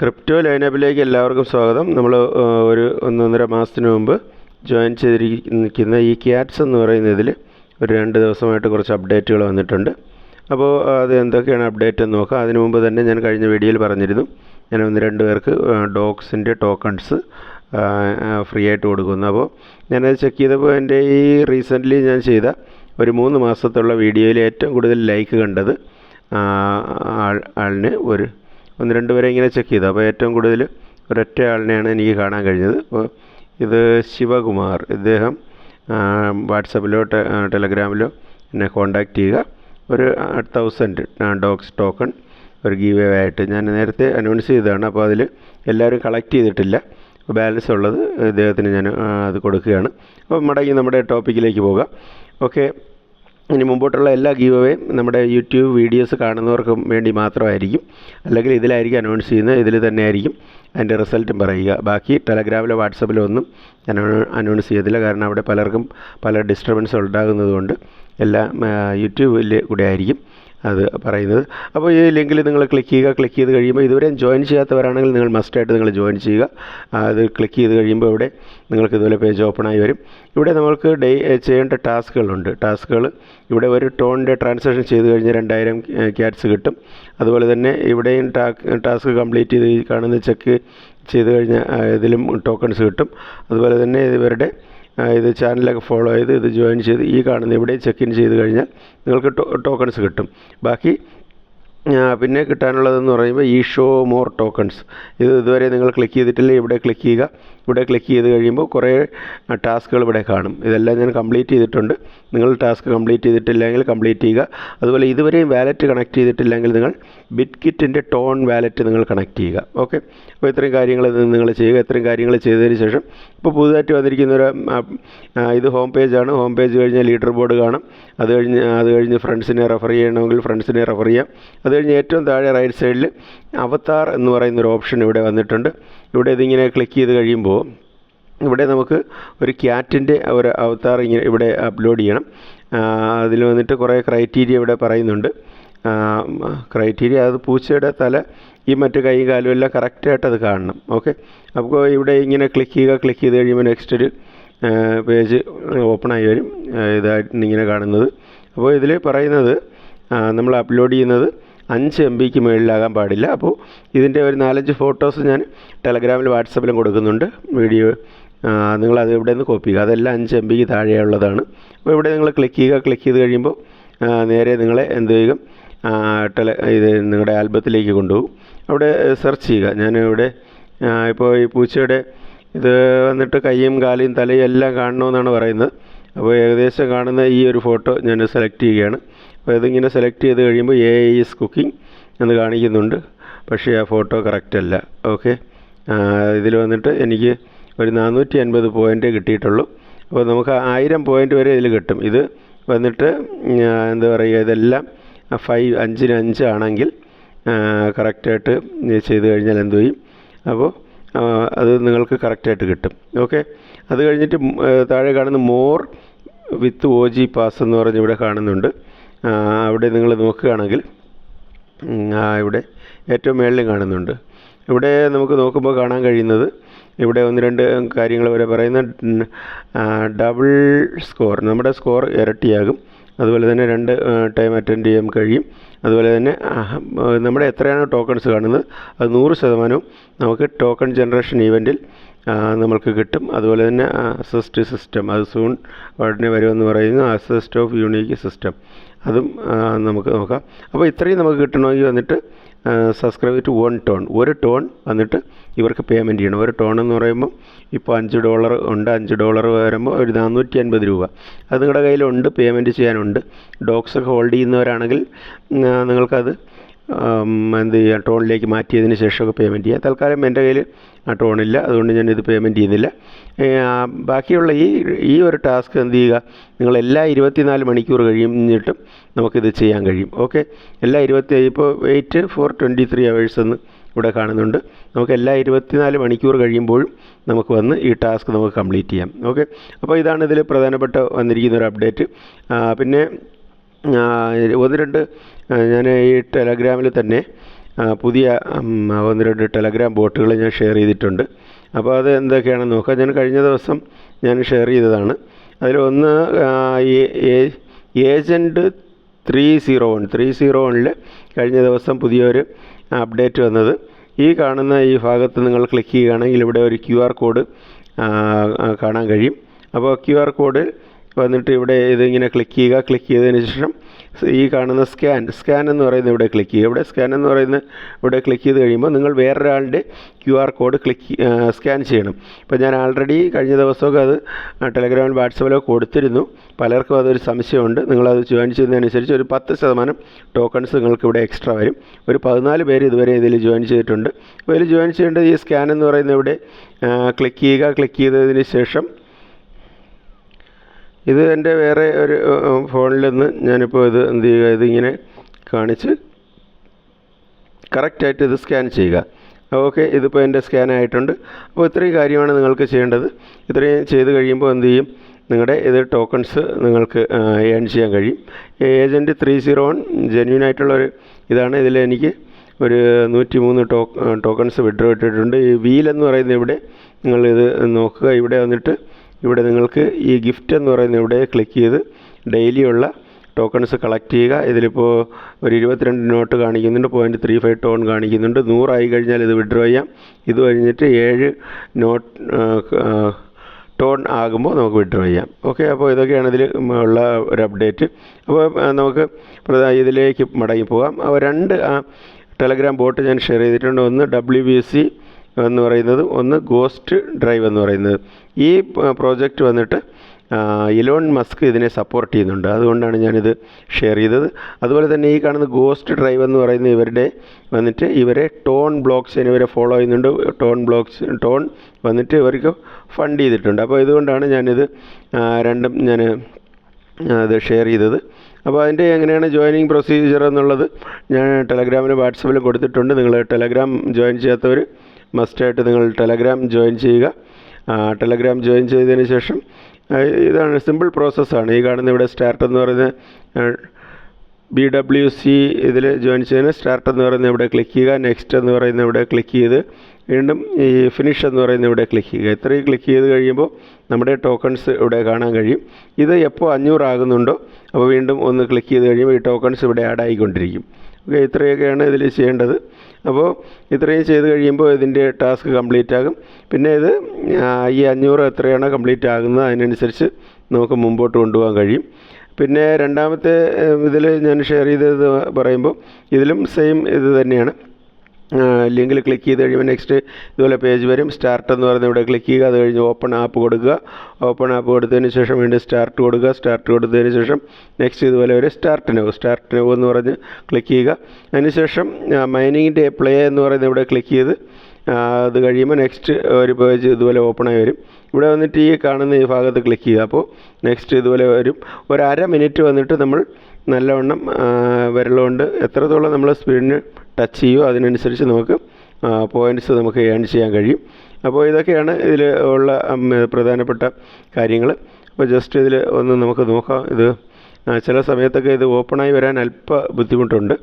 Crypto ലൈനപ്പിലേക്ക് എല്ലാവർക്കും സ്വാഗതം. നമ്മൾ ഒരു ഒന്നൊന്നര മാസത്തിന് മുമ്പ് ജോയിൻ ചെയ്തിരിക്കുന്ന ഈ ക്യാറ്റ്സ് എന്ന് പറയുന്നതിൽ ഒരു രണ്ട് ദിവസമായിട്ട് കുറച്ച് അപ്ഡേറ്റുകൾ വന്നിട്ടുണ്ട്. അപ്പോൾ അത് എന്തൊക്കെയാണ് അപ്ഡേറ്റ് എന്ന് നോക്കാം. അതിനു മുമ്പ് തന്നെ ഞാൻ കഴിഞ്ഞ വീഡിയോയിൽ പറഞ്ഞിരുന്നു. ഞാൻ ഒന്ന് രണ്ട് പേർക്ക് ഡോഗ്സിന്റെ ടോക്കൺസ് ഫ്രീ ആയിട്ട് കൊടുക്കുന്നു. അപ്പോൾ ഞാനത് ചെക്ക് ചെയ്തപ്പോൾ എന്റെ ഈ റീസെന്റ്ലി ഞാൻ ചെയ്ത ഒരു മൂന്ന് മാസത്തുള്ള വീഡിയോയിൽ ഏറ്റവും കൂടുതൽ ലൈക്ക് കണ്ടത് ആളിന് ഒരു ഒന്ന് രണ്ട് പേരെ ഇങ്ങനെ ചെക്ക് ചെയ്തു? അപ്പോൾ ഏറ്റവും കൂടുതൽ ഒരൊറ്റ ആളിനെയാണ് എനിക്ക് കാണാൻ കഴിഞ്ഞത്. അപ്പോൾ ഇത് ശിവകുമാർ. ഇദ്ദേഹം വാട്സപ്പിലോ ടെലഗ്രാമിലോ എന്നെ കോൺടാക്റ്റ് ചെയ്യുക. ഒരു തൗസൻഡ് ഡോഗ്സ് ടോക്കൺ ഒരു ഗീവ് ആയിട്ട് ഞാൻ നേരത്തെ അനൗൺസ് ചെയ്തതാണ്. അപ്പോൾ അതിൽ എല്ലാവരും കളക്ട് ചെയ്തിട്ടില്ല. ബാലൻസ് ഉള്ളത് ഇദ്ദേഹത്തിന് ഞാൻ അത് കൊടുക്കുകയാണ്. അപ്പോൾ മടങ്ങി നമ്മുടെ ടോപ്പിക്കിലേക്ക് പോകാം. ഓക്കെ ഇനി മുമ്പോട്ടുള്ള എല്ലാ ഗീവ് അവേയും നമ്മുടെ യൂട്യൂബ് വീഡിയോസ് കാണുന്നവർക്കും വേണ്ടി മാത്രമായിരിക്കും. അല്ലെങ്കിൽ ഇതിലായിരിക്കും അനൗൺസ് ചെയ്യുന്നത് ഇതിൽ തന്നെ ആയിരിക്കും അതിന്റെ റിസൾട്ടും പറയുക. ബാക്കി ടെലഗ്രാമിലോ വാട്സപ്പിലോ ഒന്നും അനൗൺസ് ചെയ്തില്ല കാരണം അവിടെ പലർക്കും പല ഡിസ്റ്റർബൻസ് ഉണ്ടാകുന്നതുകൊണ്ട് എല്ലാം യൂട്യൂബിൽ കൂടെ ആയിരിക്കും. അത് പറയുന്നത്. അപ്പോൾ ഈ ലിങ്കിൽ നിങ്ങൾ ക്ലിക്ക് ചെയ്യുക ക്ലിക്ക് ചെയ്ത് കഴിയുമ്പോൾ ഇതുവരെ ജോയിൻ ചെയ്യാത്തവരാണെങ്കിൽ നിങ്ങൾ മസ്റ്റായിട്ട് നിങ്ങൾ ജോയിൻ ചെയ്യുക. അത് ക്ലിക്ക് ചെയ്ത് കഴിയുമ്പോൾ ഇവിടെ നിങ്ങൾക്ക് ഇതുപോലെ പേജ് ഓപ്പണായി വരും. ഇവിടെ നമ്മൾക്ക് ഡേ ചെയ്യേണ്ട ടാസ്കുകളുണ്ട്. ടാസ്കുകൾ ഇവിടെ ഒരു ടോണിന്റെ ട്രാൻസാക്ഷൻ ചെയ്ത് കഴിഞ്ഞാൽ രണ്ടായിരം ക്യാറ്റ്സ് കിട്ടും. അതുപോലെ തന്നെ ഇവിടെയും ടാസ്ക് കംപ്ലീറ്റ് ചെയ്ത് കാണുന്ന ചെക്ക് ചെയ്ത് കഴിഞ്ഞാൽ ഇതിലും ടോക്കൺസ് കിട്ടും. അതുപോലെ തന്നെ ഇവരുടെ ഇത് ചാനലൊക്കെ ഫോളോ ചെയ്ത് ഇത് ജോയിൻ ചെയ്ത് ഈ കാണുന്ന ഇവിടെ ചെക്ക് ഇൻ ചെയ്ത് കഴിഞ്ഞാൽ നിങ്ങൾക്ക് ടോക്കൺസ് കിട്ടും. ബാക്കി പിന്നെ കിട്ടാനുള്ളതെന്ന് പറയുമ്പോൾ ഈ ഷോ മോർ ടോക്കൺസ് ഇത് ഇതുവരെ നിങ്ങൾ ക്ലിക്ക് ചെയ്തിട്ടില്ല ഇവിടെ ക്ലിക്ക് ചെയ്യുക. ഇവിടെ ക്ലിക്ക് ചെയ്ത് കഴിയുമ്പോൾ കുറേ ടാസ്കുകൾ ഇവിടെ കാണും. ഇതെല്ലാം ഞാൻ കംപ്ലീറ്റ് ചെയ്തിട്ടുണ്ട്. നിങ്ങൾ ടാസ്ക് കംപ്ലീറ്റ് ചെയ്തിട്ടില്ലെങ്കിൽ കംപ്ലീറ്റ് ചെയ്യുക. അതുപോലെ ഇതുവരെയും വാലറ്റ് കണക്ട് ചെയ്തിട്ടില്ലെങ്കിൽ നിങ്ങൾ ബിറ്റ് കിറ്റിന്റെ ടോൺ വാലറ്റ് നിങ്ങൾ കണക്ട് ചെയ്യുക. ഓക്കെ? അപ്പോൾ ഇത്രയും കാര്യങ്ങൾ നിങ്ങൾ ചെയ്യുക. ഇത്രയും കാര്യങ്ങൾ ചെയ്തതിന് ശേഷം ഇപ്പോൾ പുതുതായിട്ട് വന്നിരിക്കുന്ന ഒരു ഇത് ഹോം പേജാണ് ഹോം പേജ് കഴിഞ്ഞാൽ ലീഡർ ബോർഡ് കാണും. അത് കഴിഞ്ഞ് അത് കഴിഞ്ഞ് ഫ്രണ്ട്സിനെ റെഫർ ചെയ്യണമെങ്കിൽ ഫ്രണ്ട്സിനെ റെഫർ ചെയ്യാം. അത് കഴിഞ്ഞ് ഏറ്റവും താഴെ റൈറ്റ് സൈഡിൽ അവതാർ എന്ന് പറയുന്ന ഒരു ഓപ്ഷൻ ഇവിടെ വന്നിട്ടുണ്ട്. ഇവിടെ ഇതിങ്ങനെ ക്ലിക്ക് ചെയ്ത് കഴിയുമ്പോൾ ഇവിടെ നമുക്ക് ഒരു ക്യാറ്റിന്റെ ഒരു അവതാർ ഇങ്ങനെ ഇവിടെ അപ്ലോഡ് ചെയ്യണം. അതിൽ വന്നിട്ട് കുറേ ക്രൈറ്റീരിയ ഇവിടെ പറയുന്നുണ്ട്. ക്രൈറ്റീരിയ അത് പൂച്ചയുടെ തല ഈ മറ്റ് കൈ കാലും എല്ലാം കറക്റ്റായിട്ട് അത് കാണണം. ഓക്കെ അപ്പോൾ ഇവിടെ ഇങ്ങനെ ക്ലിക്ക് ചെയ്യുക ക്ലിക്ക് ചെയ്ത് കഴിയുമ്പോൾ നെക്സ്റ്റ് ഒരു പേജ് ഓപ്പണായി വരും. ഇതായിട്ട് ഇങ്ങനെ കാണുന്നത്. അപ്പോൾ ഇതിൽ പറയുന്നത് നമ്മൾ അപ്ലോഡ് ചെയ്യുന്നത് അഞ്ച് എം ബിക്ക് മുകളിലാകാൻ പാടില്ല. അപ്പോൾ ഇതിന്റെ ഒരു നാലഞ്ച് ഫോട്ടോസ് ഞാൻ ടെലഗ്രാമിൽ വാട്സപ്പിലും കൊടുക്കുന്നുണ്ട്. വീഡിയോ നിങ്ങളത് ഇവിടെ നിന്ന് കോപ്പി ചെയ്യുക. അതെല്ലാം അഞ്ച് എം ബിക്ക് താഴെയുള്ളതാണ്. അപ്പോൾ ഇവിടെ നിങ്ങൾ ക്ലിക്ക് ചെയ്യുക. ക്ലിക്ക് ചെയ്ത് കഴിയുമ്പോൾ നേരെ നിങ്ങളെ എന്ത് ചെയ്യും ടെല ഇത് നിങ്ങളുടെ ആൽബത്തിലേക്ക് കൊണ്ടുപോകും. അവിടെ സെർച്ച് ചെയ്യുക. ഞാൻ ഇവിടെ ഇപ്പോൾ ഈ പൂച്ചയുടെ ഇത് വന്നിട്ട് കൈയും കാലും തലയും എല്ലാം കാണണമെന്നാണ് പറയുന്നത്. അപ്പോൾ ഏകദേശം കാണുന്ന ഈ ഒരു ഫോട്ടോ ഞാൻ സെലക്ട് ചെയ്യുകയാണ്. അപ്പോൾ ഇതിങ്ങനെ സെലക്ട് ചെയ്ത് കഴിയുമ്പോൾ എ ഈസ് കുക്കിംഗ് എന്ന് കാണിക്കുന്നുണ്ട്. പക്ഷേ ആ ഫോട്ടോ കറക്റ്റ് അല്ല. ഓക്കെ ഇതിൽ വന്നിട്ട് എനിക്ക് ഒരു നാനൂറ്റി അൻപത് പോയിന്റ് കിട്ടിയിട്ടുള്ളൂ. അപ്പോൾ നമുക്ക് ആയിരം പോയിന്റ് വരെ ഇതിൽ കിട്ടും. ഇത് വന്നിട്ട് എന്താ പറയുക ഇതെല്ലാം ഫൈവ് അഞ്ചിന് അഞ്ച് ആണെങ്കിൽ കറക്റ്റായിട്ട് ചെയ്ത് കഴിഞ്ഞാൽ എന്തു ചെയ്യും? അപ്പോൾ അത് നിങ്ങൾക്ക് കറക്റ്റായിട്ട് കിട്ടും. ഓക്കെ അത് കഴിഞ്ഞിട്ട് താഴെ കാണുന്ന more with O G pass എന്ന് പറഞ്ഞ് ഇവിടെ കാണുന്നുണ്ട്. അവിടെ നിങ്ങൾ നോക്കുകയാണെങ്കിൽ ഇവിടെ ഏറ്റവും മേളിലും കാണുന്നുണ്ട്. ഇവിടെ നമുക്ക് നോക്കുമ്പോൾ കാണാൻ കഴിയുന്നത് ഇവിടെ ഒന്ന് രണ്ട് കാര്യങ്ങൾ വരെ പറയുന്ന ഡബിൾ സ്കോർ നമ്മുടെ സ്കോർ ഇരട്ടിയാകും. അതുപോലെ തന്നെ രണ്ട് ടൈം അറ്റൻഡ് ചെയ്യാൻ കഴിയും. അതുപോലെ തന്നെ നമ്മുടെ എത്രയാണ് ടോക്കൺസ് കാണുന്നത് അത് നൂറ് ശതമാനവും നമുക്ക് ടോക്കൺ ജനറേഷൻ ഈവന്റിൽ നമ്മൾക്ക് കിട്ടും. അതുപോലെ തന്നെ അസിസ്റ്റ് സിസ്റ്റം അത് സൂൺ ഉടനെ വരുമെന്ന് പറയുന്നു അസിസ്റ്റ് ഓഫ് യൂണീക്ക് സിസ്റ്റം അതും നമുക്ക് നോക്കാം. അപ്പോൾ ഇത്രയും നമുക്ക് കിട്ടണമെങ്കിൽ വന്നിട്ട് സബ്സ്ക്രൈബ് ടു വൺ ടോൺ ഒരു ടോൺ വന്നിട്ട് ഇവർക്ക് പേയ്മെന്റ് ചെയ്യണം. ഒരു ടോൺ എന്ന് പറയുമ്പോൾ ഇപ്പോൾ അഞ്ച് ഡോളർ ഉണ്ട്. അഞ്ച് ഡോളർ വരുമ്പോൾ ഒരു നാനൂറ്റി അൻപത് രൂപ. അത് നിങ്ങളുടെ കയ്യിലുണ്ട് പേയ്മെന്റ് ചെയ്യാനുണ്ട്. ഡോഗ്സൊക്കെ ഹോൾഡ് ചെയ്യുന്നവരാണെങ്കിൽ നിങ്ങൾക്കത് എന്ത് ചെയ്യുക ടോണിലേക്ക് മാറ്റിയതിന് ശേഷമൊക്കെ പേയ്മെന്റ് ചെയ്യുക. തൽക്കാലം എന്റെ കയ്യിൽ ആ ടോണില്ല അതുകൊണ്ട് ഞാനിത് പേയ്മെന്റ് ചെയ്യുന്നില്ല ബാക്കിയുള്ള ഈ ഈ ഒരു ടാസ്ക് എന്ത് ചെയ്യുക നിങ്ങൾ എല്ലാ ഇരുപത്തിനാല് മണിക്കൂർ കഴിഞ്ഞിട്ടും നമുക്കിത് ചെയ്യാൻ കഴിയും. ഓക്കെ എല്ലാ ഇരുപത്തി ഇപ്പോൾ eight four twenty three hours എന്ന് ഇവിടെ കാണുന്നുണ്ട്. നമുക്ക് എല്ലാ ഇരുപത്തിനാല് മണിക്കൂർ കഴിയുമ്പോഴും നമുക്ക് വന്ന് ഈ ടാസ്ക് നമുക്ക് കംപ്ലീറ്റ് ചെയ്യാം. ഓക്കെ അപ്പോൾ ഇതാണ് ഇതിൽ പ്രധാനപ്പെട്ട വന്നിരിക്കുന്ന ഒരു അപ്ഡേറ്റ് പിന്നെ ഒന്ന് രണ്ട് ഞാൻ ഈ ടെലഗ്രാമിൽ തന്നെ പുതിയ ഒന്ന് രണ്ട് ടെലഗ്രാം ബോട്ടുകൾ ഞാൻ ഷെയർ ചെയ്തിട്ടുണ്ട്. അപ്പോൾ അത് എന്തൊക്കെയാണെന്ന് നോക്കാം. ഞാൻ കഴിഞ്ഞ ദിവസം ഞാൻ ഷെയർ ചെയ്തതാണ്. അതിലൊന്ന് agent three zero one three zero വണ്ണിൽ കഴിഞ്ഞ ദിവസം പുതിയൊരു അപ്ഡേറ്റ് വന്നത്. ഈ കാണുന്ന ഈ ഭാഗത്ത് നിങ്ങൾ ക്ലിക്ക് ചെയ്യുകയാണെങ്കിൽ ഇവിടെ ഒരു ക്യു ആർ കോഡ് കാണാൻ കഴിയും. അപ്പോൾ ക്യു ആർ കോഡ് വന്നിട്ട് ഇവിടെ ഇതിങ്ങനെ ക്ലിക്ക് ചെയ്യുക ക്ലിക്ക് ചെയ്തതിന് ശേഷം ഈ കാണുന്ന സ്കാൻ സ്കാൻ എന്ന് പറയുന്നത് ഇവിടെ ക്ലിക്ക് ചെയ്യുക. ഇവിടെ സ്കാൻ എന്ന് പറയുന്നത് ഇവിടെ ക്ലിക്ക് ചെയ്ത് കഴിയുമ്പോൾ നിങ്ങൾ വേറൊരാളുടെ Q R code click scan ചെയ്യണം. ഇപ്പോൾ ഞാൻ ആൾറെഡി കഴിഞ്ഞ ദിവസമൊക്കെ അത് ടെലഗ്രാമിൽ വാട്സപ്പിലോ കൊടുത്തിരുന്നു. പലർക്കും അതൊരു സംശയമുണ്ട്. നിങ്ങളത് ജോയിൻ ചെയ്യുന്നതനുസരിച്ച് ഒരു പത്ത് ശതമാനം ടോക്കൺസ് നിങ്ങൾക്ക് ഇവിടെ എക്സ്ട്രാ വരും. ഒരു പതിനാല് പേര് ഇതുവരെ ഇതിൽ ജോയിൻ ചെയ്തിട്ടുണ്ട്. അപ്പോൾ ഇതിൽ ജോയിൻ ചെയ്യേണ്ടത് ഈ സ്കാൻ എന്ന് പറയുന്നത് ഇവിടെ ക്ലിക്ക് ചെയ്യുക ക്ലിക്ക് ചെയ്തതിന് ശേഷം ഇത് എന്റെ വേറെ ഒരു ഫോണിൽ നിന്ന് ഞാനിപ്പോൾ ഇത് എന്ത് ചെയ്യുക ഇതിങ്ങനെ കാണിച്ച് കറക്റ്റായിട്ട് ഇത് സ്കാൻ ചെയ്യുക. ഓക്കെ ഇതിപ്പോൾ എന്റെ സ്കാൻ ആയിട്ടുണ്ട്. അപ്പോൾ ഇത്രയും കാര്യമാണ് നിങ്ങൾക്ക് ചെയ്യേണ്ടത്. ഇത്രയും ചെയ്ത് കഴിയുമ്പോൾ എന്ത് ചെയ്യും? നിങ്ങളുടെ ഇത് ടോക്കൺസ് നിങ്ങൾക്ക് ഏൺ ചെയ്യാൻ കഴിയും. Agent three zero one genuine ആയിട്ടുള്ളൊരു ഇതാണ്. ഇതിൽ എനിക്ക് ഒരു നൂറ്റി മൂന്ന് ടോക്കൺസ് വിഡ്രോ ഇട്ടിട്ടുണ്ട്. ഈ വീൽ എന്ന് പറയുന്നത് ഇവിടെ നിങ്ങളിത് നോക്കുക. ഇവിടെ വന്നിട്ട് ഇവിടെ നിങ്ങൾക്ക് ഈ ഗിഫ്റ്റ് എന്ന് പറയുന്ന ഇവിടെ ക്ലിക്ക് ചെയ്ത് ഡെയിലിയുള്ള ടോക്കൺസ് കളക്ട് ചെയ്യുക. ഇതിലിപ്പോൾ ഒരു ഇരുപത്തിരണ്ട് നോട്ട് കാണിക്കുന്നുണ്ട് പോയിന്റ് ത്രീ ഫൈവ് ടോൺ കാണിക്കുന്നുണ്ട്. നൂറായി കഴിഞ്ഞാൽ ഇത് വിഡ്രോ ചെയ്യാം. ഇത് കഴിഞ്ഞിട്ട് ഏഴ് നോട്ട് ടോൺ ആകുമ്പോൾ നമുക്ക് വിഡ്രോ ചെയ്യാം. ഓക്കെ അപ്പോൾ ഇതൊക്കെയാണ് ഇതിൽ ഉള്ള ഒരു അപ്ഡേറ്റ് അപ്പോൾ നമുക്ക് ഇതിലേക്ക് മടങ്ങി പോകാം. അപ്പോൾ രണ്ട് ടെലഗ്രാം ബോട്ട് ഞാൻ ഷെയർ ചെയ്തിട്ടുണ്ട്. ഒന്ന് ഡബ്ല്യു ബി സി എന്ന് പറയുന്നത് ഒന്ന് ഗോസ്റ്റ് ഡ്രൈവ് എന്ന് പറയുന്നത്. ഈ പ്രോജക്റ്റ് വന്നിട്ട് ഇലോൺ മസ്ക് ഇതിനെ സപ്പോർട്ട് ചെയ്യുന്നുണ്ട്. അതുകൊണ്ടാണ് ഞാനിത് ഷെയർ ചെയ്തത്. അതുപോലെ തന്നെ ഈ കാണുന്ന ഗോസ്റ്റ് ഡ്രൈവ് എന്ന് പറയുന്ന ഇവരുടെ വന്നിട്ട് ഇവരെ ടോൺ ബ്ലോക്സ് ഇവരെ ഫോളോ ചെയ്യുന്നുണ്ട്. ടോൺ ബ്ലോക്സ് ടോൺ വന്നിട്ട് ഇവർക്ക് ഫണ്ട് ചെയ്തിട്ടുണ്ട്. അപ്പോൾ ഇതുകൊണ്ടാണ് ഞാനിത് രണ്ടും ഞാൻ അത് ഷെയർ ചെയ്തത്. അപ്പോൾ അതിന്റെ എങ്ങനെയാണ് ജോയിനിങ് പ്രൊസീജിയർ എന്നുള്ളത് ഞാൻ ടെലഗ്രാമിന് വാട്സപ്പിലും കൊടുത്തിട്ടുണ്ട്. നിങ്ങൾ ടെലഗ്രാം ജോയിൻ ചെയ്യാത്തവർ മസ്റ്റായിട്ട് നിങ്ങൾ ടെലഗ്രാം ജോയിൻ ചെയ്യുക. ടെലഗ്രാം ജോയിൻ ചെയ്തതിന് ശേഷം ഇതാണ് സിമ്പിൾ പ്രോസസ്സാണ്. ഈ കാണുന്ന ഇവിടെ സ്റ്റാർട്ട് എന്ന് പറയുന്ന ബി ഡബ്ല്യു സി ഇതിൽ ജോയിൻ ചെയ്യുന്ന സ്റ്റാർട്ട് എന്ന് പറയുന്ന ഇവിടെ ക്ലിക്ക് ചെയ്യുക. നെക്സ്റ്റ് എന്ന് പറയുന്ന ഇവിടെ ക്ലിക്ക് ചെയ്ത് വീണ്ടും ഈ ഫിനിഷ് എന്ന് പറയുന്ന ഇവിടെ ക്ലിക്ക് ചെയ്യുക. ഇത്രയും ക്ലിക്ക് ചെയ്ത് കഴിയുമ്പോൾ നമ്മുടെ ടോക്കൺസ് ഇവിടെ കാണാൻ കഴിയും. ഇത് എപ്പോൾ അഞ്ഞൂറാകുന്നുണ്ടോ അപ്പോൾ വീണ്ടും ഒന്ന് ക്ലിക്ക് ചെയ്ത് കഴിയുമ്പോൾ ഈ ടോക്കൺസ് ഇവിടെ ആഡ് ആയിക്കൊണ്ടിരിക്കും. ഇത്രയൊക്കെയാണ് ഇതിൽ ചെയ്യേണ്ടത്. അപ്പോൾ ഇത്രയും ചെയ്ത് കഴിയുമ്പോൾ ഇതിന്റെ ടാസ്ക് കംപ്ലീറ്റ് ആകും. പിന്നെ ഇത് ഈ അഞ്ഞൂറ് എത്രയാണ് കംപ്ലീറ്റ് ആകുന്നത് അതിനനുസരിച്ച് നമുക്ക് മുമ്പോട്ട് കൊണ്ടുപോകാൻ കഴിയും. പിന്നെ രണ്ടാമത്തെ ഇതിൽ ഞാൻ ഷെയർ ചെയ്തത് പറയുമ്പോൾ ഇതിലും സെയിം ഇത് തന്നെയാണ്. ലിങ്കിൽ ക്ലിക്ക് ചെയ്ത് കഴിയുമ്പോൾ നെക്സ്റ്റ് ഇതുപോലെ പേജ് വരും. സ്റ്റാർട്ട് എന്ന് പറയുന്നത് ഇവിടെ ക്ലിക്ക് ചെയ്യുക. അത് കഴിഞ്ഞ് ഓപ്പൺ ആപ്പ് കൊടുക്കുക. ഓപ്പൺ ആപ്പ് കൊടുത്തതിന് ശേഷം വീണ്ടും സ്റ്റാർട്ട് കൊടുക്കുക. സ്റ്റാർട്ട് കൊടുത്തതിന് ശേഷം നെക്സ്റ്റ് ഇതുപോലെ ഒരു സ്റ്റാർട്ട് നോവ് സ്റ്റാർട്ട് നോവ് എന്ന് പറഞ്ഞ് ക്ലിക്ക് ചെയ്യുക. അതിനുശേഷം മൈനിങ്ങിന്റെ പ്ലേ എന്ന് പറയുന്നത് ഇവിടെ ക്ലിക്ക് ചെയ്ത് അത് കഴിയുമ്പോൾ നെക്സ്റ്റ് ഒരു പേജ് ഇതുപോലെ ഓപ്പണായി വരും. ഇവിടെ വന്നിട്ട് ഈ കാണുന്ന ഈ ഭാഗത്ത് ക്ലിക്ക് ചെയ്യുക. അപ്പോൾ നെക്സ്റ്റ് ഇതുപോലെ വരും. ഒരു അര മിനിറ്റ് വന്നിട്ട് നമ്മൾ നല്ലവണ്ണം വിരലുകൊണ്ട് എത്രത്തോളം നമ്മൾ സ്പീഡിന് ടച്ച് ചെയ്യുമോ അതിനനുസരിച്ച് നമുക്ക് പോയിന്റ്സ് നമുക്ക് ഏൺ ചെയ്യാൻ കഴിയും. അപ്പോൾ ഇതൊക്കെയാണ് ഇതിൽ ഉള്ള പ്രധാനപ്പെട്ട കാര്യങ്ങൾ അപ്പോൾ ജസ്റ്റ് ഇതിൽ ഒന്ന് നമുക്ക് നോക്കാം. ഇത് ചില സമയത്തൊക്കെ ഇത് ഓപ്പണായി വരാൻ അല്പ ബുദ്ധിമുട്ടുണ്ട്.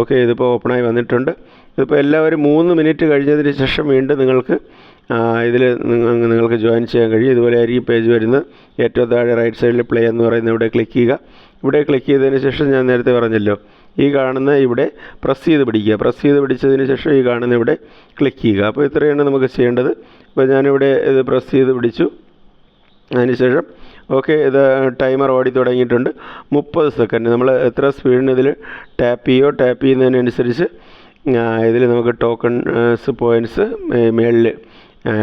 ഓക്കെ ഇതിപ്പോൾ ഓപ്പണായി വന്നിട്ടുണ്ട്. ഇതിപ്പോൾ എല്ലാവരും മൂന്ന് മിനിറ്റ് കഴിഞ്ഞതിന് ശേഷം വീണ്ടും നിങ്ങൾക്ക് ഇതിൽ നിങ്ങൾക്ക് ജോയിൻ ചെയ്യാൻ കഴിയും. ഇതുപോലെ ആയിരിക്കും പേജ് വരുന്നത്. ഏറ്റവും താഴെ റൈറ്റ് സൈഡിൽ പ്ലേ എന്ന് പറയുന്ന ഇവിടെ ക്ലിക്ക് ചെയ്യുക. ഇവിടെ ക്ലിക്ക് ചെയ്തതിന് ശേഷം ഞാൻ നേരത്തെ പറഞ്ഞല്ലോ. ഈ കാണുന്ന ഇവിടെ പ്രസ് ചെയ്ത് പിടിക്കുക. പ്രസ് ചെയ്ത് പിടിച്ചതിന് ശേഷം ഈ കാണുന്ന ഇവിടെ ക്ലിക്ക് ചെയ്യുക. അപ്പോൾ ഇത്രയാണ് നമുക്ക് ചെയ്യേണ്ടത്. അപ്പോൾ ഞാനിവിടെ ഇത് പ്രസ് ചെയ്ത് പിടിച്ചു. അതിനുശേഷം ഓക്കെ ഇത് ടൈമർ ഓടി തുടങ്ങിയിട്ടുണ്ട്. മുപ്പത് സെക്കൻഡ് നമ്മൾ എത്ര സ്പീഡിന് ഇതിൽ ടാപ്പ് ചെയ്യോ? ടാപ്പ് ചെയ്യുന്നതിനനുസരിച്ച് ഇതിൽ നമുക്ക് ടോക്കൺസ് പോയിന്റ്സ് മേളിൽ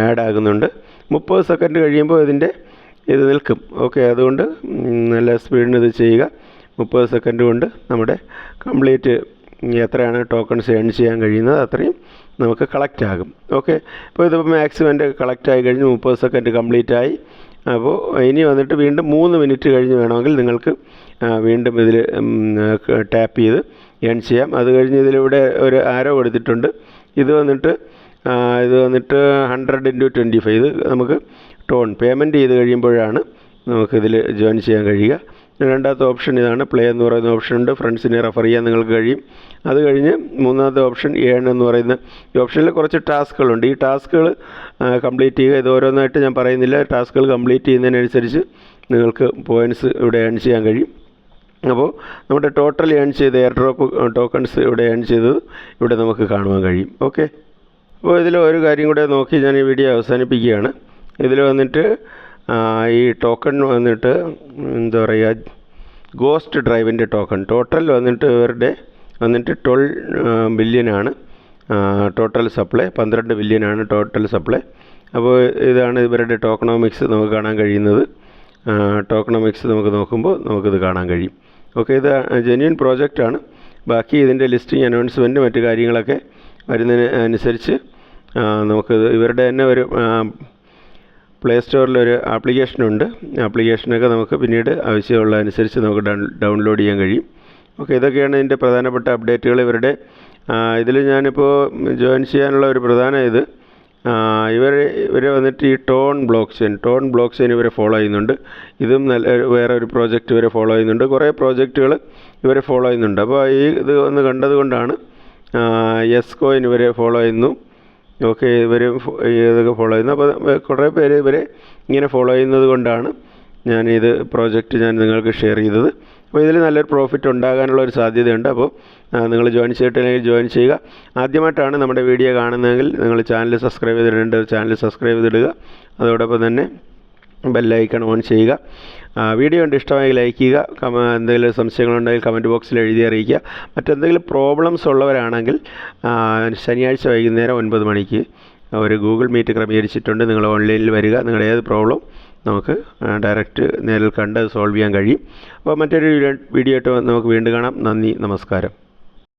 ആഡ് ആകുന്നുണ്ട്. മുപ്പത് സെക്കൻഡ് കഴിയുമ്പോൾ ഇതിന്റെ ഇത് നിൽക്കും. ഓക്കെ അതുകൊണ്ട് നല്ല സ്പീഡിന് ഇത് ചെയ്യുക. മുപ്പത് സെക്കൻഡ് കൊണ്ട് നമ്മുടെ കംപ്ലീറ്റ് എത്രയാണ് ടോക്കൺസ് ഏൺ ചെയ്യാൻ കഴിയുന്നത് അത്രയും നമുക്ക് കളക്റ്റ് ആകും. ഓക്കെ ഇപ്പോൾ ഇതിപ്പോൾ മാക്സിമം എന്റെ കളക്റ്റ് ആയി കഴിഞ്ഞ് മുപ്പത് സെക്കൻഡ് കംപ്ലീറ്റ് ആയി. അപ്പോൾ ഇനി വന്നിട്ട് വീണ്ടും മൂന്ന് മിനിറ്റ് കഴിഞ്ഞ് വേണമെങ്കിൽ നിങ്ങൾക്ക് വീണ്ടും ഇതിൽ ടാപ്പ് ചെയ്ത് ഏൺ ചെയ്യാം. അത് കഴിഞ്ഞ് ഇതിലിവിടെ ഒരു ആരോ കൊടുത്തിട്ടുണ്ട് ഇത് വന്നിട്ട് ഇത് വന്നിട്ട് ഹൺഡ്രഡ് ഇന്റു ട്വന്റി ഫൈവ് ഇത് നമുക്ക് ടോൺ പേയ്മെന്റ് ചെയ്ത് കഴിയുമ്പോഴാണ് നമുക്കിതിൽ ജോയിൻ ചെയ്യാൻ കഴിയുക. രണ്ടാമത്തെ ഓപ്ഷൻ ഇതാണ് പ്ലേ എന്ന് പറയുന്ന ഓപ്ഷൻ ഉണ്ട്. ഫ്രണ്ട്സിനെ റെഫർ ചെയ്യാൻ നിങ്ങൾക്ക് കഴിയും. അത് കഴിഞ്ഞ് മൂന്നാമത്തെ ഓപ്ഷൻ ഏൺ എന്ന് പറയുന്ന ഈ ഓപ്ഷനിൽ കുറച്ച് ടാസ്കുകളുണ്ട് ഈ ടാസ്കുകൾ കംപ്ലീറ്റ് ചെയ്യുക. ഇത് ഓരോന്നായിട്ട് ഞാൻ പറയുന്നില്ല. ടാസ്കുകൾ കംപ്ലീറ്റ് ചെയ്യുന്നതിനനുസരിച്ച് നിങ്ങൾക്ക് പോയിന്റ്സ് ഇവിടെ ഏൺ ചെയ്യാൻ കഴിയും. അപ്പോൾ നമ്മുടെ ടോട്ടൽ ഏൺ ചെയ്ത എയർ ഡ്രോപ്പ് ടോക്കൺസ് ഇവിടെ ഏൺ ചെയ്തത് ഇവിടെ നമുക്ക് കാണുവാൻ കഴിയും. ഓക്കെ അപ്പോൾ ഇതിൽ ഒരു കാര്യം കൂടെ നോക്കി ഞാൻ ഈ വീഡിയോ അവസാനിപ്പിക്കുകയാണ്. ഇതിൽ വന്നിട്ട് ഈ ടോക്കൺ വന്നിട്ട് എന്താ പറയുക ഗോസ്റ്റ് ഡ്രൈവിന്റെ ടോക്കൺ ടോട്ടൽ വന്നിട്ട് ഇവരുടെ വന്നിട്ട് ട്വൽവ് ബില്യനാണ് ടോട്ടൽ സപ്ലൈ പന്ത്രണ്ട് ബില്യനാണ് ടോട്ടൽ സപ്ലൈ അപ്പോൾ ഇതാണ് ഇവരുടെ ടോക്കണോമിക്സ് നമുക്ക് കാണാൻ കഴിയുന്നത്. ടോക്കണോമിക്സ് നമുക്ക് നോക്കുമ്പോൾ നമുക്കിത് കാണാൻ കഴിയും. ഓക്കെ ഇത് ജെന്യൂൻ പ്രോജക്റ്റാണ് ബാക്കി ഇതിന്റെ ലിസ്റ്റിംഗ് അനൗൺസ്മെന്റ് മറ്റു കാര്യങ്ങളൊക്കെ വരുന്നതിന് അനുസരിച്ച് നമുക്ക് ഇവരുടെ തന്നെ ഒരു പ്ലേ സ്റ്റോറിലൊരു ആപ്ലിക്കേഷനുണ്ട് ആപ്ലിക്കേഷനൊക്കെ നമുക്ക് പിന്നീട് ആവശ്യമുള്ള അനുസരിച്ച് നമുക്ക് ഡൗൺ ഡൗൺലോഡ് ചെയ്യാൻ കഴിയും. ഓക്കെ ഇതൊക്കെയാണ് ഇതിന്റെ പ്രധാനപ്പെട്ട അപ്ഡേറ്റുകൾ ഇവരുടെ ഇതിൽ ഞാനിപ്പോൾ ജോയിൻ ചെയ്യാനുള്ള ഒരു പ്രധാന ഇത് ഇവർ ഇവർ വന്നിട്ട് ഈ TON blockchain TON blockchain ഇവരെ ഫോളോ ചെയ്യുന്നുണ്ട്. ഇതും നല്ല വേറെ ഒരു പ്രോജക്റ്റ് ഇവരെ ഫോളോ ചെയ്യുന്നുണ്ട്. കുറേ പ്രോജക്റ്റുകൾ ഇവരെ ഫോളോ ചെയ്യുന്നുണ്ട്. അപ്പോൾ ഈ ഇത് ഒന്ന് കണ്ടതുകൊണ്ടാണ് യെസ് കോയിൻ ഇവരെ ഫോളോ ചെയ്യുന്നു. ഓക്കെ ഇവർ ഇതൊക്കെ ഫോളോ ചെയ്യുന്നു അപ്പോൾ കുറേ പേര് ഇവരെ ഇങ്ങനെ ഫോളോ ചെയ്യുന്നത് കൊണ്ടാണ് ഞാൻ ഇത് പ്രോജക്റ്റ് ഞാൻ നിങ്ങൾക്ക് ഷെയർ ചെയ്തത്. അപ്പോൾ ഇതിൽ നല്ലൊരു പ്രോഫിറ്റ് ഉണ്ടാകാനുള്ള ഒരു സാധ്യതയുണ്ട്. അപ്പോൾ നിങ്ങൾ ജോയിൻ ചെയ്തിട്ടില്ലെങ്കിൽ ജോയിൻ ചെയ്യുക. ആദ്യമായിട്ടാണ് നമ്മുടെ വീഡിയോ കാണുന്നതെങ്കിൽ നിങ്ങൾ ചാനൽ സബ്സ്ക്രൈബ് ചെയ്തിട്ടുണ്ട് ചാനൽ സബ്സ്ക്രൈബ് ചെയ്തിടുക. അതോടൊപ്പം തന്നെ ബെല്ലൈക്കൺ ഓൺ ചെയ്യുക. വീഡിയോ കണ്ട് ഇഷ്ടമായി ലൈക്ക് ചെയ്യുക. കമ എന്തെങ്കിലും സംശയങ്ങളുണ്ടെങ്കിൽ കമന്റ് ബോക്സിൽ എഴുതി അറിയിക്കുക. മറ്റെന്തെങ്കിലും പ്രോബ്ലംസ് ഉള്ളവരാണെങ്കിൽ ശനിയാഴ്ച വൈകുന്നേരം ഒൻപത് മണിക്ക് ഒരു ഗൂഗിൾ മീറ്റ് ക്രമീകരിച്ചിട്ടുണ്ട്. നിങ്ങൾ ഓൺലൈനിൽ വരിക. നിങ്ങളുടെ ഏത് പ്രോബ്ലം നമുക്ക് ഡയറക്റ്റ് നേരിൽ കണ്ട് സോൾവ് ചെയ്യാൻ കഴിയും. അപ്പോൾ മറ്റൊരു വീഡിയോ ആയിട്ട് നമുക്ക് വീണ്ടും കാണാം. നന്ദി. നമസ്കാരം.